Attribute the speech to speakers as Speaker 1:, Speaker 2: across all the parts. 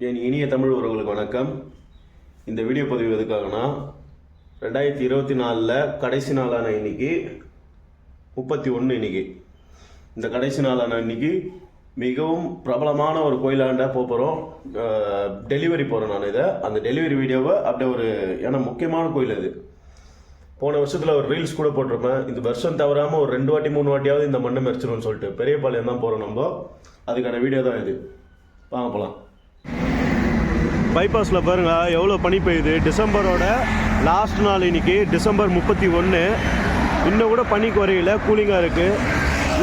Speaker 1: என் இனிய தமிழ் உறவுகளுக்கு வணக்கம். இந்த வீடியோ பதிவு எதுக்காகனா ரெண்டாயிரத்தி இருபத்தி நாலில் கடைசி நாளான இன்னைக்கு முப்பத்தி ஒன்று இன்னைக்கு. இந்த கடைசி நாளான இன்னைக்கு மிகவும் பிரபலமான ஒரு கோயிலாண்ட போக போகிறோம் டெலிவரி போகிறேன் நான் இதை. அந்த டெலிவரி வீடியோவை அப்படியே ஒரு ஏன்னா முக்கியமான கோயில் அது. போன வருஷத்தில் ஒரு ரீல்ஸ் கூட போட்டிருப்பேன். இந்த வருஷம் தவறாமல் ஒரு ரெண்டு வாட்டி மூணு வாட்டியாவது இந்த மண்ணை மெரிச்சிடும்னு சொல்லிட்டு பெரியபாளையம் தான் போகிறோம் நம்ம. அதுக்கான வீடியோ தான் இது. வாங்க போகலாம் பைபாஸில் பாருங்கள் எவ்வளோ பனி பெய்யுது. டிசம்பரோட லாஸ்ட் நாள் இன்னைக்கு டிசம்பர் முப்பத்தி ஒன்று இன்னும் கூட பனி குறையில கூலிங்காக இருக்குது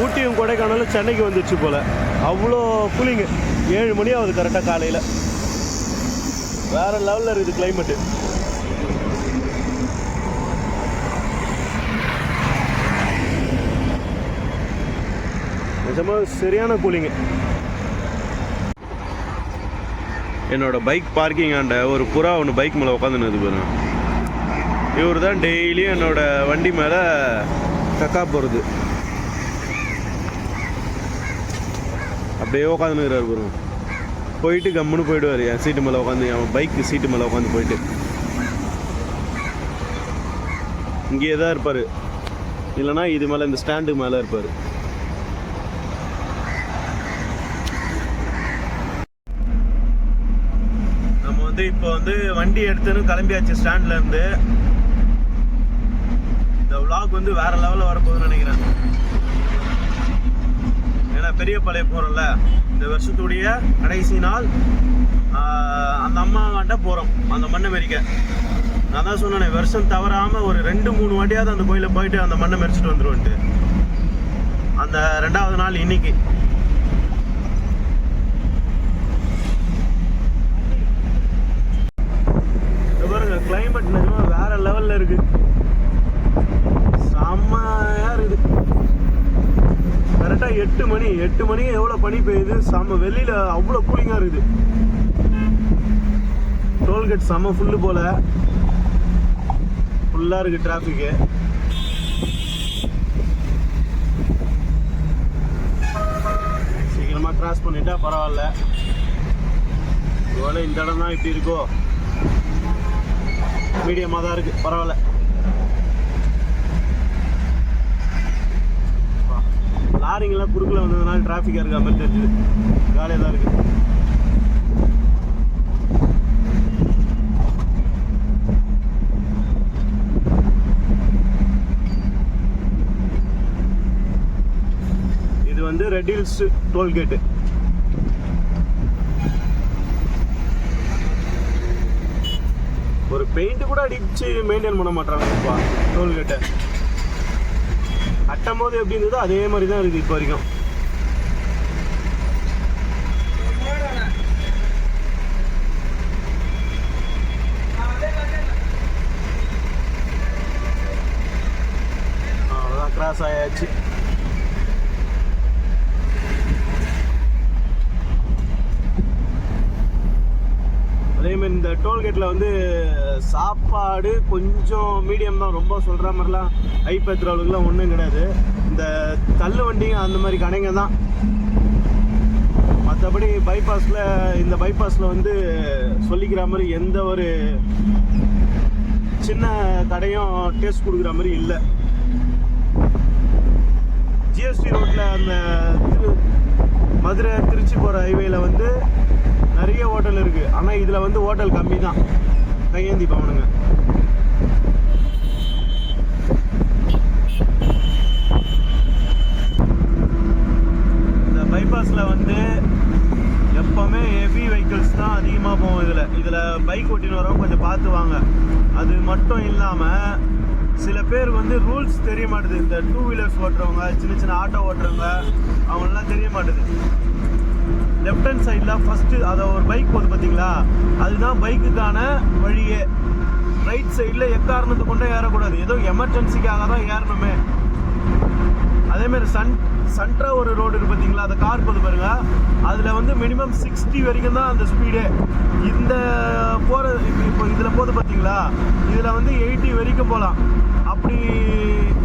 Speaker 1: ஊட்டியும் கொடைக்கானலும் சென்னைக்கு வந்துச்சு போல். அவ்வளோ கூலிங்கு. ஏழு மணி ஆகுது கரெக்டாக காலையில். வேறு லெவலில் இருக்குது கிளைமேட்டு நிஜமாக சரியான கூலிங்கு. என்னோடய பைக் பார்க்கிங் ஆண்ட ஒரு புறா ஒன்று பைக் மேலே உட்காந்துன்னு பாருங்க இவர் தான் டெய்லியும் என்னோட வண்டி மேலே கக்கா போகிறது அப்படியே உட்காந்துருக்கிறார் பாருங்க போயிட்டு கம்முன்னு போயிடுவார். என் சீட்டு மேலே உட்காந்து என் பைக்கு சீட்டு மேலே உட்காந்து போயிட்டு. இங்கேயே தான் இருப்பார். இல்லைன்னா இது மேலே இந்த ஸ்டாண்டு மேலே இருப்பார் நம்ம வந்து இப்போ வந்து வண்டி எடுத்துன்னு கிளம்பியாச்சு ஸ்டாண்ட்ல இருந்து. இந்த விளாக் வந்து வேற லெவலில் வரப்போகுதுன்னு நினைக்கிறேன். ஏன்னா பெரிய பழைய போகிறோம்ல இந்த வருஷத்துடைய கடைசி நாள் அந்த அம்மாவாண்ட போகிறோம் அந்த மண்ணை மெரிக்க நான் தான் சொன்னேன் வருஷம் தவறாமல் ஒரு ரெண்டு மூணு வாட்டியாவது அந்த கோயிலில் போயிட்டு அந்த மண்ணை மெரிச்சிட்டு வந்துருவேன்ட்டு. அந்த ரெண்டாவது நாள் இன்னைக்கு. கிளைமேட் நிஜமாக வேற லெவலில் இருக்கு. செம்மையா இருக்குது. கரெக்டாக எட்டு மணி எட்டு மணிக்கு எவ்வளோ பனி பெய்யுது? செம்ம வெளியில் அவ்வளோ கூலிங்காக இருக்குது. டோல்கேட் செம்ம ஃபுல்லு போல. ஃபுல்லாக இருக்குது டிராஃபிக்கு சீக்கிரமாக கிராஸ் பண்ணிட்டா பரவாயில்ல. ஒருவேளை இந்த இடம் தான் இப்படி இருக்கோ? மீடியமாக தான் இருக்குது பரவாயில்ல. லாரிங்கெல்லாம் குறுக்கில் வந்ததுனால டிராஃபிக்காக இருக்கா மாதிரி தெரிஞ்சுது. ஜாலியாக தான் இருக்குது இது வந்து ரெட் ஹில்ஸ் டோல்கேட்டு பெயிண்ட் கூட அடிச்சு மெயின்டைன் பண்ண மாட்டாங்கப்பா டோல்கேட்டை அட்டும் போது எப்படி இருந்ததோ அதே மாதிரி தான் இருக்குது இப்போ வரைக்கும் அவ்வளோதான் கிராஸ் ஆயாச்சு அதே மாதிரி இந்த டோல்கேட்டில் வந்து சாப்பாடு கொஞ்சம் மீடியம் தான். ரொம்ப சொல்கிற மாதிரிலாம் ஹை பெட்ரோலுக்குலாம் ஒன்றும் கிடையாது. இந்த தள்ளு வண்டி அந்த மாதிரி கடைங்க தான். மற்றபடி பைபாஸில் இந்த பைபாஸில் வந்து சொல்லிக்கிற மாதிரி எந்த ஒரு சின்ன கடையும் டேஸ்ட் கொடுக்குற மாதிரி இல்லை. ஜிஎஸ்டி ரோட்டில் அந்த திரு மதுரை திருச்சி போகிற ஹைவேல வந்து நிறைய ஹோட்டல் இருக்குது ஆனால் இதில் வந்து ஹோட்டல் கம்மி தான் கையேந்தி பவனுங்க. இந்த பைபாஸில் வந்து எப்போவுமே ஹெவி வெஹிக்கிள்ஸ் தான் அதிகமாக போகும் இதில். இதில் பைக் ஓட்டின்னு வரவங்க கொஞ்சம் பார்த்து வாங்க அது மட்டும் இல்லாமல் சில பேர் வந்து ரூல்ஸ் தெரிய மாட்டுது. இந்த டூ வீலர்ஸ் ஓட்டுறவங்க சின்ன சின்ன ஆட்டோ ஓட்டுறவங்க அவங்களெலாம் தெரிய மாட்டுது. லெஃப்ட் ஹேண்ட் சைடில் ஃபஸ்ட்டு அதை ஒரு பைக் போகுது பார்த்தீங்களா அதுதான் பைக்குக்கான வழியே. ரைட் சைடில் எக்காரணத்தை கொண்டே ஏறக்கூடாது. ஏதோ எமர்ஜென்சிக்காக தான் ஏறணுமே. அதேமாரி சன் சன்ட்ரா ஒரு ரோடு இருக்கு பார்த்தீங்களா அந்த கார் போது பாருங்க. அதில் வந்து மினிமம் சிக்ஸ்டி வரைக்கும் தான் அந்த ஸ்பீடு இந்த போகிற இப்போ இதில் போது பார்த்தீங்களா இதில் வந்து எயிட்டி வரைக்கும் போகலாம். அப்படி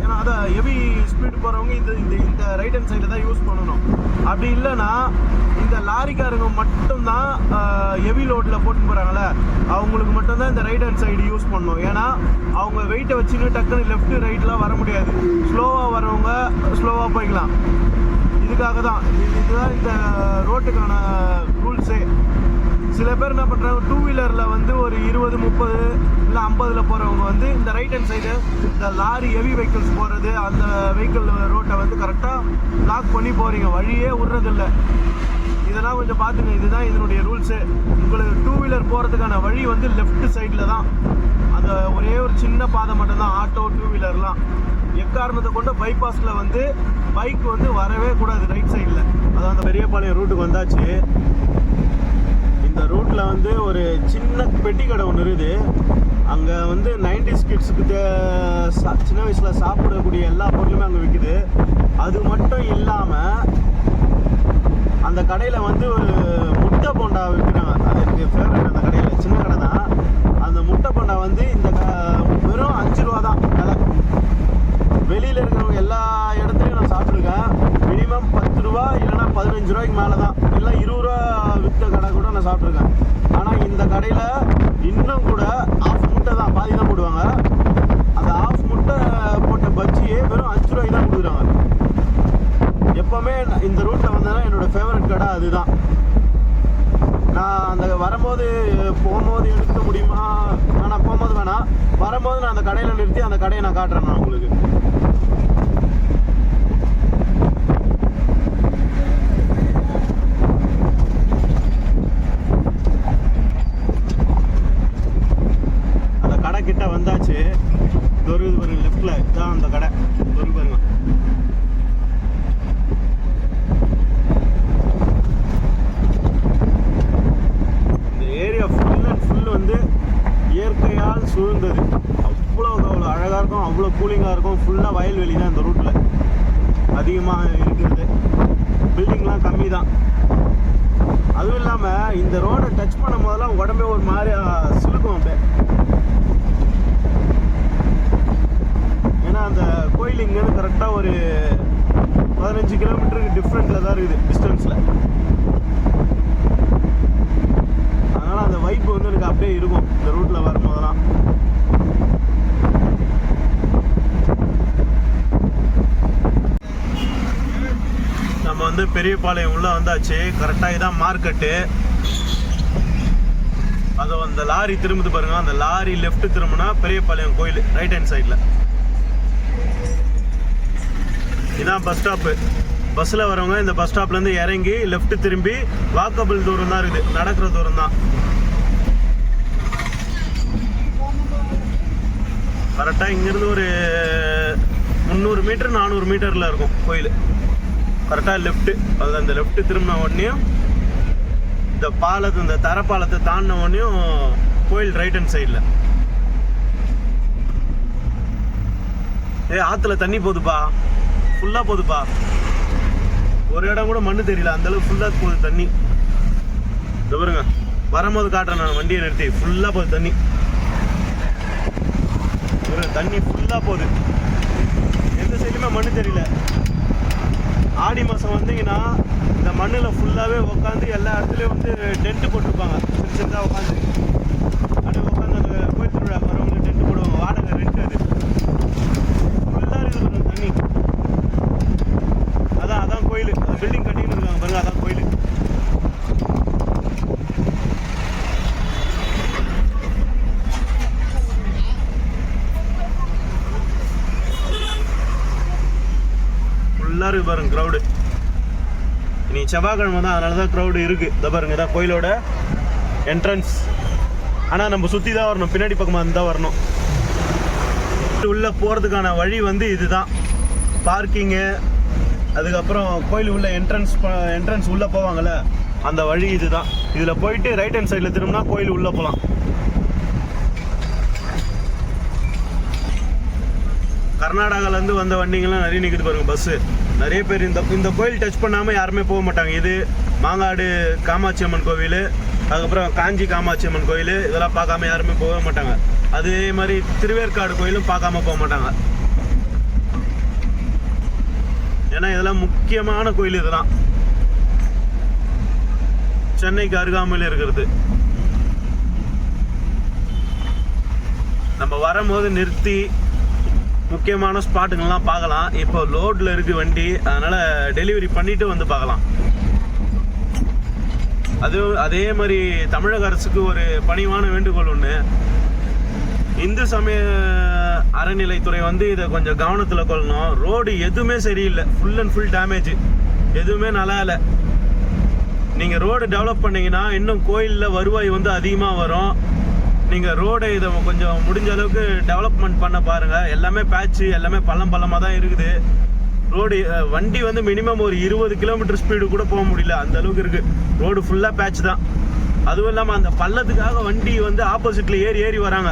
Speaker 1: ஏன்னா அதை ஹெவி ஸ்பீடு போகிறவங்க இந்த இந்த இந்த ரைட் ஹேண்ட் சைடில் தான் யூஸ் பண்ணணும். அப்படி இல்லைன்னா இந்த லாரிக்காரங்க மட்டும்தான் ஹெவி லோடில் போட்டு போகிறாங்களே அவங்களுக்கு மட்டும்தான் இந்த ரைட் ஹேண்ட் சைடு யூஸ் பண்ணணும். ஏன்னா அவங்க வெயிட்டை வச்சுன்னு டக்குன்னு லெஃப்ட்டு ரைட்லாம் வர முடியாது. ஸ்லோவாக வரவங்க ஸ்லோவாக போய்க்கலாம். இதுக்காக தான் இது இதுதான் இந்த ரோட்டுக்கான ரூல்ஸே சில பேர் என்ன பண்ணுறாங்க டூ வீலரில் வந்து ஒரு இருபது முப்பது இல்லை ஐம்பதில் போகிறவங்க வந்து இந்த ரைட் ஹேண்ட் சைடு இந்த லாரி ஹெவி வெஹிக்கிள்ஸ் போகிறது அந்த வெஹிக்கிள் ரோட்டை வந்து கரெக்டாக லாக் பண்ணி போகிறீங்க வழியே விட்றதில்ல. இதெல்லாம் கொஞ்சம் பார்த்துங்க. இதுதான் இதனுடைய ரூல்ஸு உங்களுக்கு டூ வீலர் போகிறதுக்கான வழி வந்து லெஃப்ட் சைடில் தான். அந்த ஒரே ஒரு சின்ன பாதை மட்டும்தான். ஆட்டோ டூ வீலர்லாம் எக்காரணத்தை கொண்டு பைபாஸில் வந்து பைக் வந்து வரவே கூடாது ரைட் சைடில் அதான் அந்த பெரியபாளையம் ரூட்டுக்கு வந்தாச்சு. இந்த ரூட்டில் வந்து ஒரு சின்ன பெட்டி கடை ஒன்று இருக்குது. அங்கே வந்து நைன்டிஸ் கிட்ஸுக்கு சின்ன வயசில் சாப்பிடக்கூடிய எல்லா பொருளுமே அங்கே விற்குது அது மட்டும் இல்லாமல் அந்த கடையில் வந்து ஒரு முட்டை போண்டா விற்கிறாங்க அது எனக்கு ஃபேவரட் அந்த கடையில் சின்ன கடை தான். அந்த முட்டை போண்டா வந்து இந்த க- வெறும் அஞ்சு ரூபா தான் விலை. வெளியில் இருக்கிறவங்க எல்லா இடத்துலையும் நான் சாப்பிட்ருக்கேன் மினிமம் பத்து ரூபா இல்லைன்னா பதினஞ்சு ரூபாய்க்கு மேலே தான் இல்லை இருபது ரூபா விற்ற கடை கூட நான் சாப்பிட்ருக்கேன் ஆனால் இந்த கடையில் இன்னும் கூட ஆஃப் முட்டை தான் பாதி தான் போடுவாங்க. அந்த ஆஃப் முட்டை போட்ட பஜ்ஜியே வெறும் அஞ்சு ரூபாய்க்கு தான் கொடுக்குறாங்க. எப்போவுமே இந்த ரூட்டில் வந்தேன்னா என்னோட ஃபேவரட் கடை அதுதான். நான் அந்த வரும்போது போகும்போது எடுக்க முடியுமா? ஆனால் போகும்போது வேணாம். வரும்போது நான் அந்த கடையில் நிறுத்தி அந்த கடையை நான் காட்டுறேன் நான் உங்களுக்கு அந்த கடை கிட்ட வந்தாச்சு ஒரு பாருங்க லெஃப்ட்ல இதான் அந்த கடை ஒரு பாருங்க இந்த ஏரியா ஃபுல் அண்ட் ஃபுல் வந்து இயற்கையால் சூழ்ந்தது அவ்வளோ அவ்வளோ அழகாக இருக்கும் அவ்வளோ கூலிங்காக இருக்கும் ஃபுல்லாக வயல்வெளி தான் இந்த ரூட்டில் அதிகமாக இருக்கிறது பில்டிங்லாம் கம்மி தான் அதுவும் இல்லாமல் இந்த ரோடை டச் பண்ணும் போதெல்லாம் உடம்பே ஒரு மாதிரி சிலுக்கும் அப்படியே ஏன்னா அந்த கோயில் இங்கேருந்து கரெக்டாக ஒரு பதினஞ்சு கிலோமீட்டருக்கு டிஃப்ரெண்ட்டில் தான் இருக்குது டிஸ்டன்ஸில் அதனால் அந்த வைப் வந்து எனக்கு அப்படியே இருக்கும் இந்த ரூட்டில் வரும்போதெல்லாம் நம்ம வந்து பெரியபாளையம் உள்ள வந்தாச்சு. கரெக்டாக இதான் மார்க்கெட்டு அது அந்த லாரி திரும்புது பாருங்க. அந்த லாரி லெஃப்ட் திரும்பினா பெரியபாளையம் கோயில் ரைட் ஹேண்ட் சைடில் இதான் பஸ் ஸ்டாப்பு பஸ்ஸில் வரவங்க இந்த பஸ் ஸ்டாப்லேருந்து இறங்கி லெஃப்ட் திரும்பி வாக்கபிள் தூரம் தான் இருக்குது. நடக்கிற தூரம் தான். கரெக்டாக இங்கேருந்து ஒரு முந்நூறு மீட்டர் நானூறு மீட்டரில் இருக்கும் கோயில். கரெக்டாக லெஃப்ட்டு அது அந்த லெஃப்ட்டு திரும்பின உடனேயும் இந்த பாலத்து இந்த தரப்பாலத்தை தாண்டின உடனேயும் கோயில் ரைட் ஹேண்ட் சைடில் ஏ ஆற்றுல தண்ணி போகுதுப்பா ஃபுல்லாக போகுதுப்பா ஒரு இடம் கூட மண்ணு தெரியல. அந்தளவுக்கு ஃபுல்லாக போகுது தண்ணி. இதோ பாருங்க. வரும்போது காட்டுறேன் நான். வண்டியை நிறுத்தி. ஃபுல்லாக போகுது தண்ணி. ஒரு தண்ணி ஃபுல்லாக போகுது. எந்த சைடுமே மண்ணு தெரியல. ஆடி மாதம் வந்தீங்கன்னா இந்த மண்ணில் ஃபுல்லாகவே உட்காந்து எல்லா இடத்துலையும் வந்து டென்ட் போட்டிருப்பாங்க. சின்ன சின்னதாக உட்காந்து அப்படியே உட்காந்து அந்த கோயில் திருவிழா வரவங்க டென்ட் போடுவாங்க வாடகை ரெண்ட் அது ஃபுல்லாக இருக்குது பாருங்க தண்ணி அதான் அதான் கோயில் அந்த பில்டிங் கட்டின்னு இருக்காங்க பாருங்க அதான் கோயில் ஃபுல்லாக இருக்கு பாருங்க க்ரௌடு இனி செவ்வாய்க்கிழமை தான் அதனால தான் க்ரௌடு இருக்குது இதை பாருங்க இதான் கோயிலோட என்ட்ரன்ஸ் ஆனால் நம்ம சுற்றி தான் வரணும். பின்னாடி பக்கமாக இருந்தால் வரணும். உள்ளே போகிறதுக்கான வழி வந்து இதுதான். பார்க்கிங்கு அதுக்கப்புறம் கோயில் உள்ள என்ட்ரன்ஸ் என்ட்ரன்ஸ் உள்ளே போவாங்கள்ல அந்த வழி இதுதான். இதில் போயிட்டு ரைட் ஹேண்ட் சைடில் திரும்பினா கோயில் உள்ளே போகலாம் கர்நாடகாலேருந்து வந்த வண்டிங்கெல்லாம் நிறைய நிற்குது பாருங்க பஸ்ஸு நிறைய பேர் இந்த இந்த கோயில் டச் பண்ணாமல் யாருமே போக மாட்டாங்க. இது மாங்காடு காமாட்சி அம்மன் கோவில் அதுக்கப்புறம் காஞ்சி காமாட்சி அம்மன் கோயில் இதெல்லாம் பார்க்காம யாருமே போக மாட்டாங்க. அதே மாதிரி திருவேற்காடு கோயிலும் பார்க்காம போக மாட்டாங்க. ஏன்னா இதெல்லாம் முக்கியமான கோயில் இதெல்லாம் சென்னைக்கு அருகாமையில் இருக்கிறது. நம்ம வரும்போது நிறுத்தி முக்கியமான ஸ்பாட்டுங்கள்லாம் பார்க்கலாம். இப்போ லோடில் இருக்கு வண்டி. அதனால் டெலிவரி பண்ணிவிட்டு வந்து பார்க்கலாம். அது அதே மாதிரி தமிழக அரசுக்கு ஒரு பணிவான வேண்டுகோள் ஒன்று இந்து சமய அறநிலைத்துறை வந்து இதை கொஞ்சம் கவனத்தில் கொள்ளணும். ரோடு எதுவுமே சரியில்லை. ஃபுல் அண்ட் ஃபுல் டேமேஜ் எதுவுமே நல்லா இல்லை. நீங்கள் ரோடு டெவலப் பண்ணிங்கன்னா இன்னும் கோயிலில் வருவாய் வந்து அதிகமாக வரும். நீங்கள் ரோடு இதை கொஞ்சம் முடிஞ்ச அளவுக்கு டெவலப்மெண்ட் பண்ண பாருங்கள் எல்லாமே பேட்ச்சு எல்லாமே பள்ளம் பள்ளமாக தான் இருக்குது. ரோடு வண்டி வந்து மினிமம் ஒரு இருபது கிலோமீட்டர் ஸ்பீடு கூட போக முடியல. அந்த அளவுக்கு இருக்குது ரோடு ஃபுல்லாக பேட்ச் தான். அதுவும் இல்லாமல் அந்த பள்ளத்துக்காக வண்டி வந்து ஆப்போசிட்டில் ஏறி ஏறி வராங்க.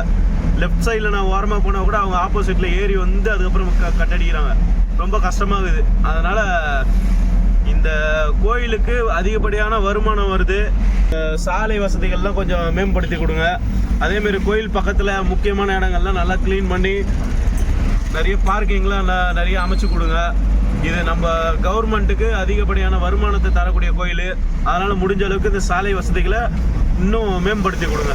Speaker 1: லெஃப்ட் சைடில் நான் ஓரமாக போனால் கூட அவங்க ஆப்போசிட்டில் ஏறி வந்து அதுக்கப்புறம் க கட்டடிக்கிறாங்க. ரொம்ப கஷ்டமாகுது. அதனால் இந்த கோயிலுக்கு அதிகப்படியான வருமானம் வருது. சாலை வசதிகள்லாம் கொஞ்சம் மேம்படுத்தி கொடுங்க. அதேமாரி கோயில் பக்கத்தில் முக்கியமான இடங்கள்லாம் நல்லா க்ளீன் பண்ணி நிறைய பார்க்கிங்லாம் ந- நிறைய அமைச்சு கொடுங்க. இது நம்ம கவர்மெண்ட்டுக்கு அதிகப்படியான வருமானத்தை தரக்கூடிய கோயில். அதனால் முடிஞ்ச அளவுக்கு இந்த சாலை வசதிகளை இன்னும் மேம்படுத்தி கொடுங்க.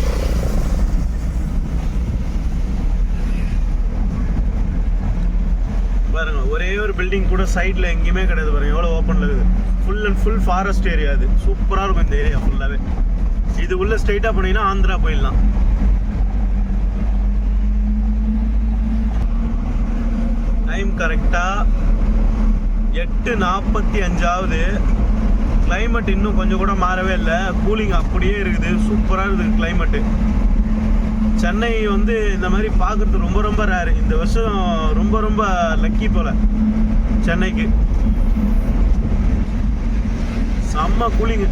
Speaker 1: பாருங்க ஒரே ஒரு பில்டிங் கூட சைடில் எங்கேயுமே கிடையாது பாருங்க. எவ்வளோ ஓப்பனில் இருக்குது. Full and full forest area அது. சூப்பராக இருக்கும் இந்த ஏரியா ஃபுல்லாகவே இது உள்ள ஸ்ட்ரைட்டாக போனீங்கன்னா ஆந்திரா போயிடலாம். டைம் கரெக்டாக எட்டு நாற்பத்தி அஞ்சாவது. கிளைமேட் இன்னும் கொஞ்சம் கூட மாறவே இல்லை. கூலிங் அப்படியே இருக்குது. சூப்பராக இருக்குது கிளைமேட்டு சென்னை வந்து இந்த மாதிரி பார்க்கறது ரொம்ப ரொம்ப ரேரு இந்த வருஷம் ரொம்ப ரொம்ப லக்கி போல. சென்னைக்கு. செம்ம கூலிங்கு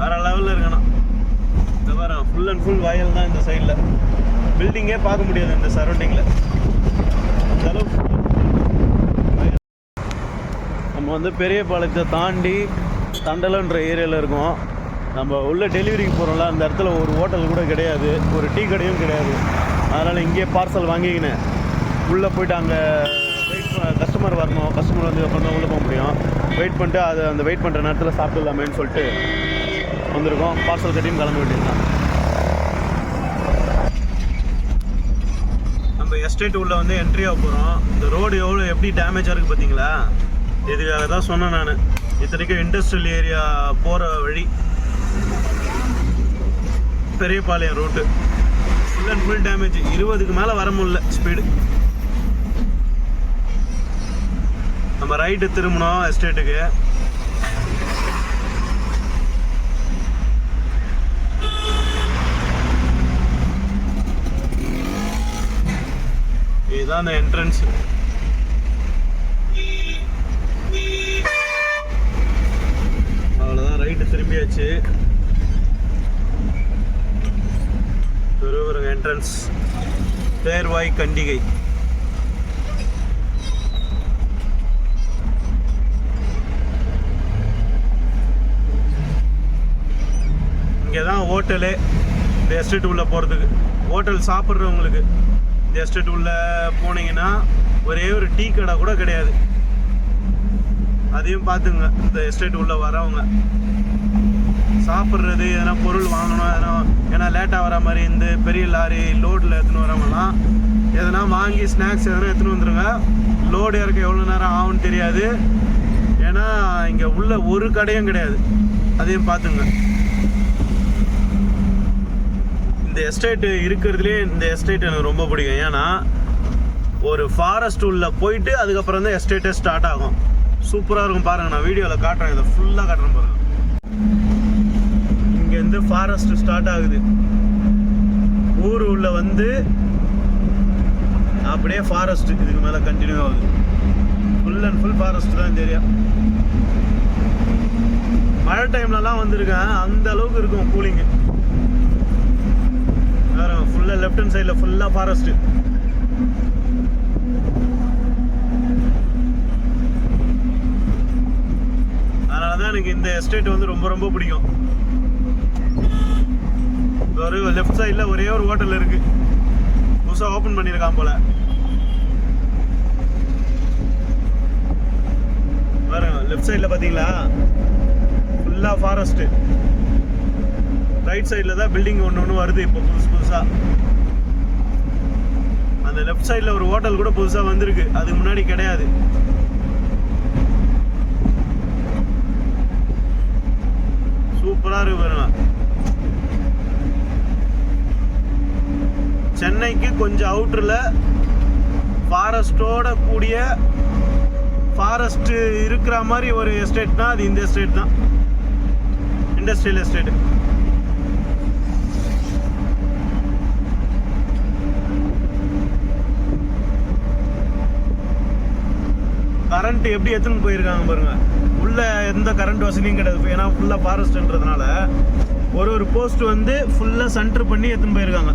Speaker 1: வேற லெவலில் இருக்கணும். இந்த வேற ஃபுல் அண்ட் ஃபுல் வயல் தான் இந்த சைடில் பில்டிங்கே பார்க்க முடியாது இந்த சரௌண்டிங்கில் அந்த நம்ம வந்து பெரிய பாளையத்தை தாண்டி தண்டலன்ற ஏரியாவில் இருக்கோம். நம்ம உள்ளே டெலிவரிக்கு போகிறோம்ல அந்த இடத்துல ஒரு ஹோட்டல் கூட கிடையாது. ஒரு டீ கடையும் கிடையாது. அதனால் இங்கேயே பார்சல் வாங்கிக்கினேன். உள்ளே போயிட்டு அங்கே வெயிட் கஸ்டமர் வரணும். கஸ்டமர் வந்ததுக்கப்புறம் தான் உள்ளே போக முடியும். வெயிட் பண்ணிட்டு அது அந்த வெயிட் பண்ணுற நேரத்தில் சாப்பிடலாமேன்னு சொல்லிட்டு வந்திருக்கோம். பார்சல் கட்டின்னு கிளம்ப விட்டுருந்தான் நம்ம எஸ்டேட் உள்ளே வந்து என்ட்ரி ஆக போகிறோம் இந்த ரோடு எவ்வளோ எப்படி டேமேஜாக இருக்குது பார்த்தீங்களா? இதுக்காக தான் சொன்னேன் நான். இத்தனைக்கும் இண்டஸ்ட்ரியல் ஏரியா போகிற வழி. Periyapalayam road full and full damage இருபதுக்கு மேலே வர முடியல. ஸ்பீடு நம்ம ரைட்டு திரும்பணும் எஸ்டேட்டுக்கு இதுதான் அந்த என்ட்ரன்ஸ் அவ்வளோதான் ரைட்டு திரும்பியாச்சு. என்ட்ரன்ஸ் தேர்வாய் கண்டிகை. இங்கே தான் ஹோட்டலு இந்த எஸ்டேட் உள்ளே போகிறதுக்கு ஹோட்டல் சாப்பிட்றவங்களுக்கு இந்த எஸ்டேட் உள்ளே போனீங்கன்னா ஒரே ஒரு டீ கடை கூட கிடையாது. அதையும் பார்த்துங்க இந்த எஸ்டேட் உள்ளே வரவங்க. சாப்பிட்றது எதனா பொருள் வாங்கணும் எதனா ஏன்னா லேட்டாக வர மாதிரி இந்த பெரிய லாரி லோடில் எடுத்துன்னு வரவங்கலாம் எதனா வாங்கி ஸ்நாக்ஸ் எதனா எடுத்துன்னு வந்துருங்க. லோடு இறக்க எவ்வளோ நேரம் ஆகும்னு தெரியாது. ஏன்னா இங்கே உள்ள ஒரு கடையும் கிடையாது. அதையும் பார்த்துங்க. இந்த எஸ்டேட்டு இருக்கிறதுலே இந்த எஸ்டேட் எனக்கு ரொம்ப பிடிக்கும். ஏன்னா ஒரு ஃபாரஸ்ட் உள்ள போயிட்டு அதுக்கப்புறம் தான் எஸ்டேட்டே ஸ்டார்ட் ஆகும். சூப்பராக இருக்கும் பாருங்கள் நான் வீடியோவில் காட்டுறேன். இதை ஃபுல்லாக காட்டுறேன் பாருங்கள் வந்து ஃபாரஸ்ட் ஸ்டார்ட் ஆகுது. ஊர் உள்ள வந்து அப்படியே ஃபாரஸ்ட் இதுக்கு மேலே கண்டினியூ ஆகுது. ஃபுல் அண்ட் ஃபுல் ஃபாரஸ்ட் தான் தெரியும் ஏரியா மழை டைம்லலாம் வந்திருக்கேன். அந்த அளவுக்கு இருக்கும் கூலிங்கு வேற ஃபுல்லாக லெஃப்ட் ஹண்ட் சைடில் ஃபுல்லாக ஃபாரஸ்ட்டு அதனால தான் எனக்கு இந்த எஸ்டேட் வந்து ரொம்ப ரொம்ப பிடிக்கும். ஒரு லெஃப்ட் சைடில் ஒரே ஒரு ஹோட்டல் இருக்கு. புதுசாக ஓப்பன் பண்ணியிருக்கான் போல. பாருங்க லெஃப்ட் சைடில் பார்த்தீங்களா ஃபுல்லாக ஃபாரஸ்ட்டு ரைட் சைடில் தான் பில்டிங் ஒன்று ஒன்று வருது இப்போ புதுசு புதுசாக அந்த லெஃப்ட் சைடில் ஒரு ஹோட்டல் கூட புதுசாக வந்திருக்கு. அதுக்கு முன்னாடி கிடையாது. சூப்பராக இருக்கு பாருங்க. சென்னைக்கு கொஞ்சம் அவுட்டரில் ஃபாரஸ்டோட கூடிய ஃபாரஸ்ட் இருக்கிற மாதிரி ஒரு எஸ்டேட்னா அது இந்த எஸ்டேட் தான். இண்டஸ்ட்ரியல் எஸ்டேட் கரண்ட் எப்படி எடுத்துன்னு போயிருக்காங்க பாருங்க. உள்ள எந்த கரண்ட் வசதியும் கிடையாது. ஏன்னா ஃபுல்லாக ஃபாரஸ்ட்ன்றதுனால ஒரு ஒரு போஸ்ட் வந்து ஃபுல்லாக சென்டர் பண்ணி எடுத்துன்னு போயிருக்காங்க.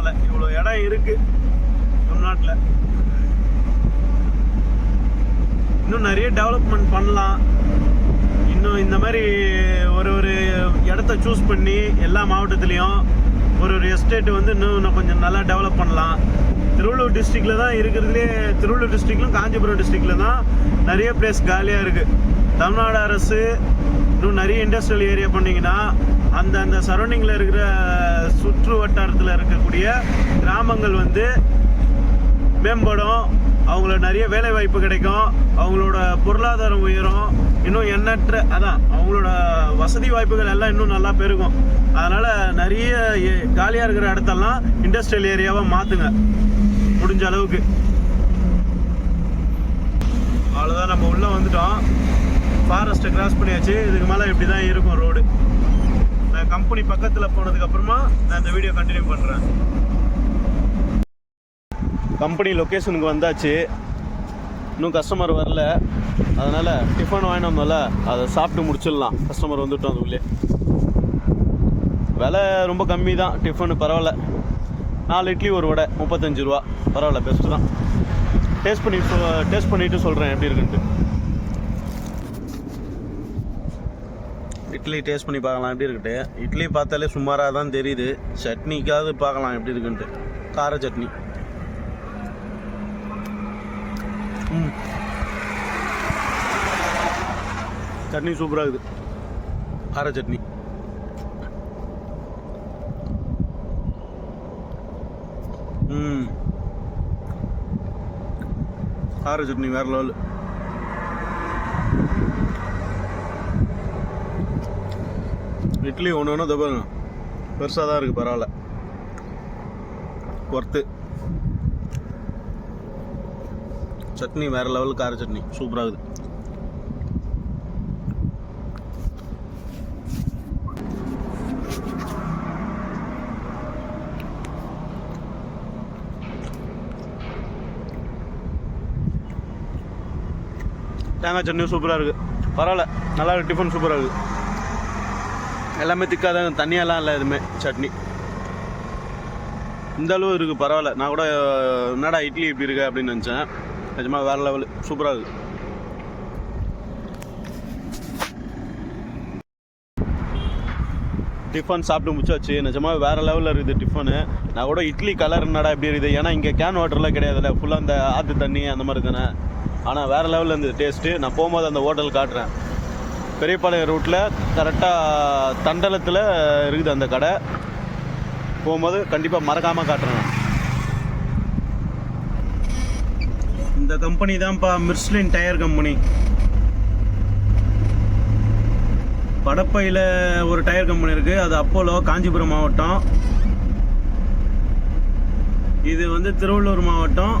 Speaker 1: பரவாயில்ல. இவ்வளோ இடம் இருக்கு. தமிழ்நாட்டில். இன்னும் நிறைய டெவலப்மெண்ட் பண்ணலாம். இன்னும் இந்த மாதிரி ஒரு ஒரு இடத்த சூஸ் பண்ணி எல்லா மாவட்டத்துலேயும் ஒரு ஒரு எஸ்டேட் வந்து இன்னும் இன்னும் கொஞ்சம் நல்லா டெவலப் பண்ணலாம். திருவள்ளூர் டிஸ்ட்ரிக்டில் தான் இருக்கிறதுலே திருவள்ளூர் டிஸ்ட்ரிக்ட்லும் காஞ்சிபுரம் டிஸ்ட்ரிக்டில் தான் நிறைய பிளேஸ் காலியாக இருக்குது தமிழ்நாடு அரசு இன்னும் நிறைய இண்டஸ்ட்ரியல் ஏரியா பண்ணிங்கன்னா அந்த அந்த சரௌண்டிங்கில் இருக்கிற சுற்று வட்டாரத்தில் இருக்கக்கூடிய கிராமங்கள் வந்து மேம்படும். அவங்கள நிறைய வேலை வாய்ப்பு கிடைக்கும். அவங்களோட பொருளாதாரம் உயரும். இன்னும் எண்ணற்ற அதான் அவங்களோட வசதி வாய்ப்புகள் எல்லாம் இன்னும் நல்லா பெருகும். அதனால் நிறைய காலியாக இருக்கிற இடத்தெல்லாம் இண்டஸ்ட்ரியல் ஏரியாவாக மாற்றுங்க முடிஞ்ச அளவுக்கு. அவ்வளோதான் நம்ம உள்ளே வந்துட்டோம். ஃபாரஸ்ட்டை கிராஸ் பண்ணியாச்சு. இதுக்கு மேலே இப்படி தான் இருக்கும் ரோடு கம்பெனி பக்கத்தில் போனதுக்கு அப்புறமா நான் இந்த வீடியோ கண்டினியூ பண்ணுறேன் கம்பெனி லொக்கேஷனுக்கு வந்தாச்சு. இன்னும் கஸ்டமர் வரல. அதனால் டிஃபன் வாங்கிட்டு அதை சாப்பிட்டு முடிச்சிடலாம். கஸ்டமர் வந்துட்டோம் அதுக்குள்ளே. விலை ரொம்ப கம்மி தான் டிஃபனு பரவாயில்ல. நாலு இட்லி ஒரு வடை முப்பத்தஞ்சு ரூபா. பரவாயில்ல பெஸ்ட்டு தான். டேஸ்ட் பண்ணி டேஸ்ட் பண்ணிவிட்டு சொல்கிறேன் எப்படி இருக்குன்ட்டு. இட்லி டேஸ்ட் பண்ணி பார்க்கலாம். எப்படி இருக்குட்டு இட்லி பார்த்தாலே சுமாராக தான் தெரியுது. சட்னிக்காவது பார்க்கலாம் எப்படி இருக்குன்ட்டு. கார சட்னி. ம். சட்னி சூப்பராக இருக்குது. கார சட்னி. ம். கார சட்னி வேற லெவல் இட்லி ஒன்று ஒன்று தப்பாங்க பெருசாக தான் இருக்குது பரவாயில்ல. ஒர்த்து சட்னி வேற லெவல் கார சட்னி. சூப்பராக இருக்குது தேங்காய் சட்னியும் சூப்பராக இருக்குது பரவாயில்ல. நல்லா இருக்கு. டிஃபன் சூப்பராக இருக்குது எல்லாமே திக்காதான் தண்ணியெல்லாம் இல்லை எதுவுமே சட்னி. இந்த அளவு இருக்குது பரவாயில்ல. நான் கூட என்னடா இட்லி இப்படி இருக்கு அப்படின்னு நினச்சேன். நிஜமாக வேறு லெவலு சூப்பராக இருக்குது டிஃபன் சாப்பிட்டு முடிச்சாச்சு. நிஜமாக வேறு லெவலில் இருக்குது டிஃபனு நான் கூட இட்லி கலர் என்னடா இப்படி இருக்குது? ஏன்னா இங்கே கேன் வாட்டர்லாம் கிடையாதுல்ல. ஃபுல்லாக அந்த ஆற்று தண்ணி அந்த மாதிரி தானே. ஆனால் வேறு லெவலில் இருந்தது டேஸ்ட்டு நான் போகும்போது அந்த ஹோட்டல் காட்டுறேன். பெரியபாளையம் ரூட்டில் கரெக்டாக தண்டலத்தில் இருக்குது அந்த கடை. போகும்போது கண்டிப்பாக மறக்காமல் காட்டுறேன். இந்த கம்பெனி தான்ப்பா மிர்ஸ்லின் டயர் கம்பெனி படப்பையில் ஒரு டயர் கம்பெனி இருக்குது அது அப்போலோ காஞ்சிபுரம் மாவட்டம். இது வந்து திருவள்ளூர் மாவட்டம்.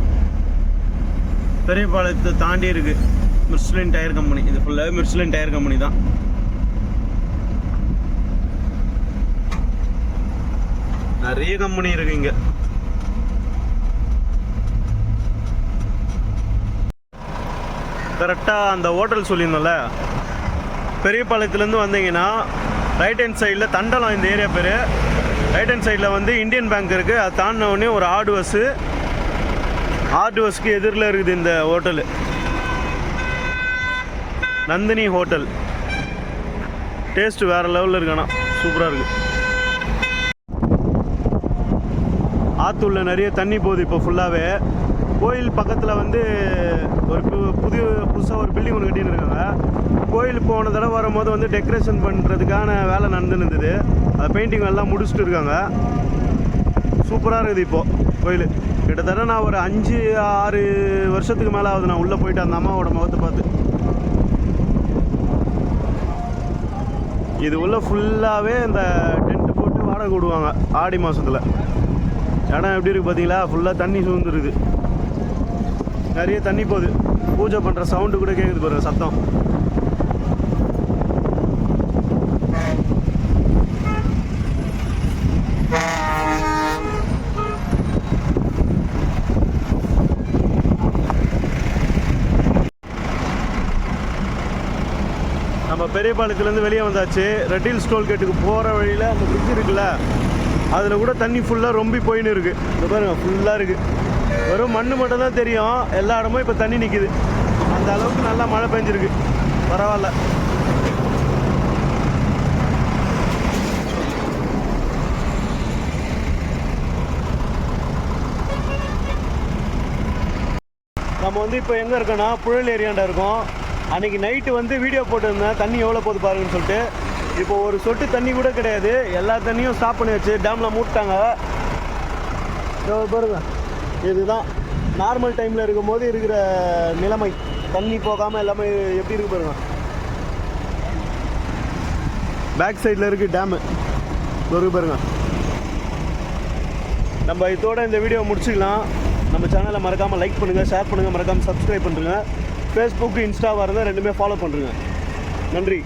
Speaker 1: பெரியபாளையத்தை தாண்டி இருக்குது மிர்ஸ்லின் டயர் கம்பெனி இது ஃபுல்லாகவே மிர்ஸ்லின் டயர் கம்பெனி தான். நிறைய கம்பெனி இருக்கு இங்க. கரெக்டாக அந்த ஹோட்டல் சொல்லியிருந்தோம்ல? பெரியபாளையத்துலேருந்து வந்தீங்கன்னா ரைட் ஹேண்ட் சைடில் தண்டலம் இந்த ஏரியா பேர். ரைட் ஹேண்ட் சைடில் வந்து இந்தியன் பேங்க் இருக்குது அது தாண்டின உடனே ஒரு ஆடு பஸ்ஸு எதிரில் இருக்குது இந்த ஹோட்டலு நந்தினி ஹோட்டல். டேஸ்ட் வேறு லெவலில் இருக்கானா சூப்பராக இருக்குது ஆற்றுள்ள நிறைய தண்ணி போகுது இப்போ ஃபுல்லாகவே கோயில் பக்கத்தில் வந்து ஒரு புது புதுசாக ஒரு பில்டிங் ஒன்று கட்டின்னு இருக்காங்க. கோயில் போன தடவை வரும்போது வந்து டெக்கரேஷன் பண்ணுறதுக்கான வேலை நடந்துன்னு இருந்தது. அது பெயிண்டிங் எல்லாம் முடிச்சுட்டு இருக்காங்க. சூப்பராக இருக்குது இப்போது கோயில். கிட்டத்தட்ட நான் ஒரு அஞ்சு ஆறு வருஷத்துக்கு மேலே ஆகுது. நான் உள்ளே போயிட்டு அந்த அம்மாவோட முகத்தை பார்த்து. இது உள்ள ஃபுல்லாகவே இந்த டென்ட் போட்டு வாடகை விடுவாங்க ஆடி மாதத்தில் இடம் எப்படி இருக்குது பார்த்தீங்களா ஃபுல்லாக தண்ணி சூழ்ந்துருக்குது நிறைய தண்ணி போகுது. பூஜை பண்ணுற சவுண்டு கூட கேட்குது பாருங்கள் சத்தம். நம்ம வெளியே வந்தாச்சு. ரெட்டில் ஸ்டோல் கேட்டுக்கு போகிற வழியில் அந்த பிரிட்ஜ் இருக்குல்ல அதில் கூட தண்ணி ஃபுல்லாக ரொம்பி போயின்னு இருக்குது இந்த பாருங்க ஃபுல்லாக இருக்குது வெறும் மண்ணு மட்டும் தான் தெரியும். எல்லா இடமும் இப்போ தண்ணி நிற்கிது அந்த அளவுக்கு நல்லா மழை பெஞ்சிருக்கு. பரவாயில்ல. நம்ம வந்து இப்போ எங்கே இருக்கோன்னா புழல் ஏரியாண்டா இருக்கோம். அன்றைக்கி நைட்டு வந்து வீடியோ போட்டிருந்தேன். தண்ணி எவ்வளோ போகுது பாருங்கன்னு சொல்லிட்டு. இப்போ ஒரு சொட்டு தண்ணி கூட கிடையாது. எல்லா தண்ணியும் ஸ்டாப் பண்ணி வச்சு டேமில் மூட்டாங்க பாருங்க. இதுதான் நார்மல் டைமில் இருக்கும்போது இருக்கிற நிலைமை. தண்ணி போகாமல் எல்லாமே எப்படி இருக்கு பாருங்க. பேக் சைடில் இருக்குது டேமு இருக்கு பாருங்க. நம்ம இதோட இந்த வீடியோ முடிச்சுக்கலாம். நம்ம சேனலை மறக்காமல் லைக் பண்ணுங்கள் ஷேர் பண்ணுங்கள் மறக்காமல் சப்ஸ்கிரைப் பண்ணுங்கள் ஃபேஸ்புக் இன்ஸ்டா வரதை ரெண்டுமே ஃபாலோ பண்ணுறேங்க நன்றி.